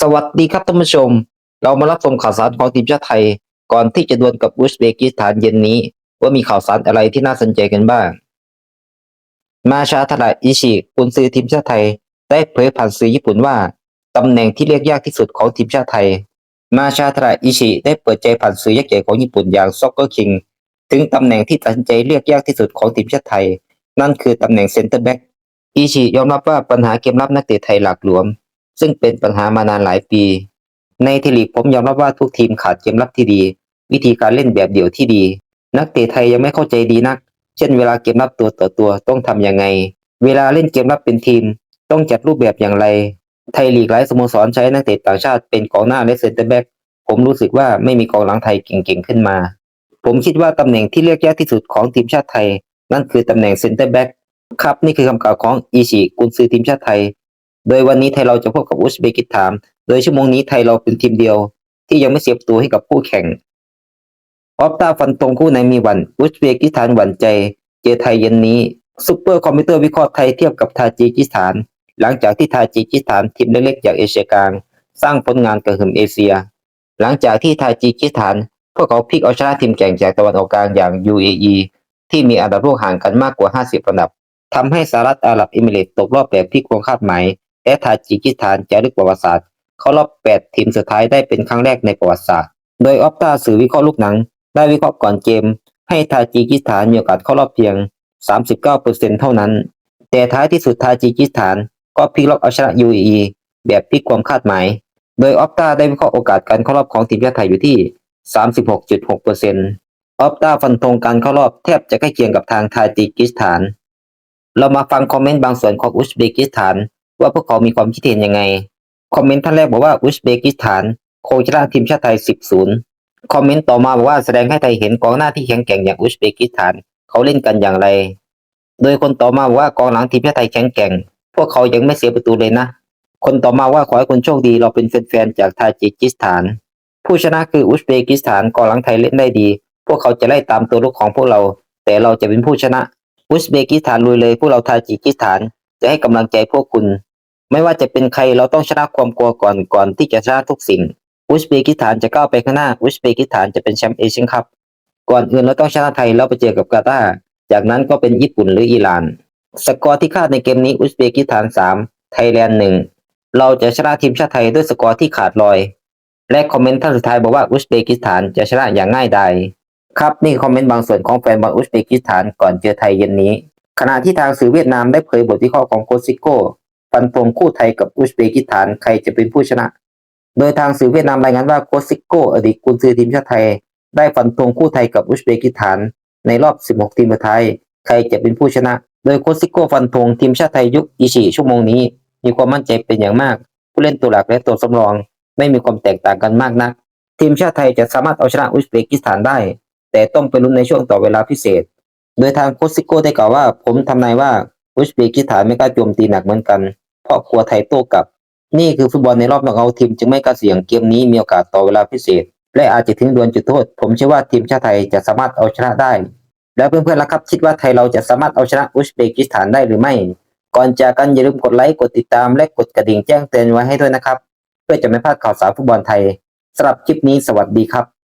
สวัสดีครับท่านผู้ชม เรามารับชมข่าวสารของทีมชาติไทย ก่อนที่จะดวลกับอุซเบกิสถานเย็นนี้ ว่ามีข่าวสารอะไรที่น่าสนใจกันบ้าง มาชาทาระอิชิกุนซือทีมชาติไทย ได้เผยผ่านสื่อญี่ปุ่นว่า ตำแหน่งที่เรียกยากที่สุดของทีมชาติไทย มาชาทาระอิชิได้เปิดใจผ่านสื่อยักษ์ใหญ่ของญี่ปุ่นอย่างซ็อกเกอร์คิงถึงตำแหน่งที่ตัดสินใจเรียกยากที่สุดของทีมชาติไทย นั่นคือตำแหน่งเซนเตอร์แบ็กอิชิยอมรับว่าปัญหาเกมรับนักเตะไทยหลากหลวม ซึ่งเป็นปัญหามานานหลายปี ในทีลีกผมยอมรับว่าทุกทีมขาดเกมรับที่ดี วิธีการเล่นแบบเดี่ยวที่ดี นักเตะไทยยังไม่เข้าใจดีนัก เช่นเวลาเกมรับตัวต่อตัวต้องทำยังไง เวลาเล่นเกมรับเป็นทีม ต้องจัดรูปแบบอย่างไร ไทยลีกหลายสโมสรใช้นักเตะต่างชาติเป็นกองหน้าและเซนเตอร์แบ็กผมรู้สึกว่าไม่มีกองหลังไทยเก่งๆขึ้นมา ผมคิดว่าตำแหน่งที่เรียกยากที่สุดของทีมชาติไทย นั่นคือตำแหน่งเซนเตอร์แบ็กครับนี่คือคำกล่าวของอิชิกุนซือทีมชาติไทย โดยวันนี้ไทยเราจะพบกับอุซเบกิสถาน โดยชั่วโมงนี้ไทยเราเป็นทีมเดียว ที่ยังไม่เสียประตูให้กับคู่แข่ง ออฟตาฟันตรงคู่ในมีวัน อุซเบกิสถานหวั่นใจ เจอไทยเย็นนี้ซุปเปอร์คอมพิวเตอร์วิเคราะห์ไทยเทียบกับทาจิกิสถาน หลังจากที่ทาจิกิสถานทีมเล็กๆจากเอเชียกลาง สร้างผลงานกระหึ่มเอเชีย หลังจากที่ทาจิกิสถาน พวกเขาพลิกเอาชนะทีมแข่งจากตะวันออกกลางอย่าง UAE ที่มีอันดับโลกห่างกันมากกว่า 50 อันดับทำให้สหรัฐอาหรับเอมิเรตส์ตกรอบแบบที่ควรคาดหมาย และทาจิกิสถานจะลึกประวัติศาสตร์ เข้ารอบ 8 ทีมสุดท้ายได้เป็นครั้งแรกในประวัติศาสตร์ โดยออฟตาสื่อวิเคราะห์ลูกหนัง ได้วิเคราะห์ก่อนเกม ให้ทาจิกิสถานมีโอกาสเข้ารอบเพียง 39%เท่านั้น แต่ท้ายที่สุดทาจิกิสถาน ก็พลิกล็อกเอาชนะ UAE แบบพลิกความคาดหมาย โดยออฟตาได้วิเคราะห์โอกาสการเข้ารอบของทีมชาติไทยอยู่ที่ 36.6%ออฟตาฟันธงการเข้ารอบแทบจะใกล้เคียงกับทางทาจิกิสถาน เรามาฟังคอมเมนต์บางส่วนของอุซเบกิสถาน ว่าพวกเขามีความคิดเห็นยังไง คอมเมนต์ท่านแรกบอกว่าอุซเบกิสถานคงชนะทีมชาติไทย 10-0 คอมเมนต์ต่อมาบอกว่าแสดงให้ไทยเห็นกองหน้าที่แข็งแกร่งอย่างอุซเบกิสถาน เขาเล่นกันอย่างไร โดยคนต่อมาบอกว่ากองหลังทีมชาติไทยแข็งแกร่ง พวกเขายังไม่เสียประตูเลยนะ คนต่อมาว่าขอให้คุณโชคดีเราเป็นแฟนๆจากทาจิกิสถาน ผู้ชนะคืออุซเบกิสถานกองหลังไทยเล่นได้ดี พวกเขาจะไล่ตามตัวลูกของพวกเรา แต่เราจะเป็นผู้ชนะอุซเบกิสถานลุยเลยพวกเราทาจิกิสถาน จะให้กำลังใจพวกคุณ ไม่ว่าจะเป็นใครเราต้องชนะความกลัวก่อนก่อนที่จะชนะทุกสิ่ง อุซเบกิสถานจะก้าวไปข้างหน้า อุซเบกิสถานจะเป็นแชมป์เอเชียนคัพก่อนอื่นเราต้องชนะไทยแล้วไปเจอกับกาตาร์จากนั้นก็เป็นญี่ปุ่นหรืออิหร่าน สกอร์ที่คาดในเกมนี้อุซเบกิสถาน 3 ไทยแลนด์1เราจะชนะทีมชาติไทยด้วยสกอร์ที่ขาดลอย และคอมเมนต์ท่านสุดท้ายบอกว่าอุซเบกิสถานจะชนะอย่างง่ายดายครับนี่คือคอมเมนต์บางส่วนของแฟนบอลอุซเบกิสถานก่อนเจอไทยเย็นนี้ ขณะที่ทางสื่อเวียดนามได้เผยบทวิเคราะห์ของโคซิโก้ ฟันธงคู่ไทยกับอุซเบกิสถานใครจะเป็นผู้ชนะ โดยทางสื่อเวียดนามรายงานว่าโคชซิโก้อดีตกุนซือทีมชาติไทย ได้ฟันธงคู่ไทยกับอุซเบกิสถาน ในรอบ 16 ทีมสุดท้ายใครจะเป็นผู้ชนะ โดยโคชซิโก้ฟันธงทีมชาติไทยยุคอิชิชั่วโมงนี้ มีความมั่นใจเป็นอย่างมาก ผู้เล่นตัวหลักและตัวสำรอง ไม่มีความแตกต่างกันมากนัก ทีมชาติไทยจะสามารถเอาชนะอุซเบกิสถานได้ แต่ต้องไปลุ้นในช่วงต่อเวลาพิเศษ โดยทางโคชซิโก้ได้กล่าวว่า ผมทำนายว่าอุซเบกิสถานไม่กล้าโจมตีหนักเหมือนกัน เพราะกลัวไทยโต้กลับ นี่คือฟุตบอลในรอบนอกเอาทีมจึงไม่กล้าเสียงเกมนี้มีโอกาสต่อเวลาพิเศษ และอาจจะถึงดวลจุดโทษ ผมเชื่อว่าทีมชาติไทยจะสามารถเอาชนะได้ แล้วเพื่อนๆล่ะครับคิดว่าไทยเราจะสามารถเอาชนะอุซเบกิสถานได้หรือไม่ ก่อนจากกันอย่าลืมกดไลค์กดติดตามและกดกระดิ่งแจ้งเตือนไว้ให้ด้วยนะครับ เพื่อจะไม่พลาดข่าวสารฟุตบอลไทยสำหรับคลิปนี้สวัสดีครับ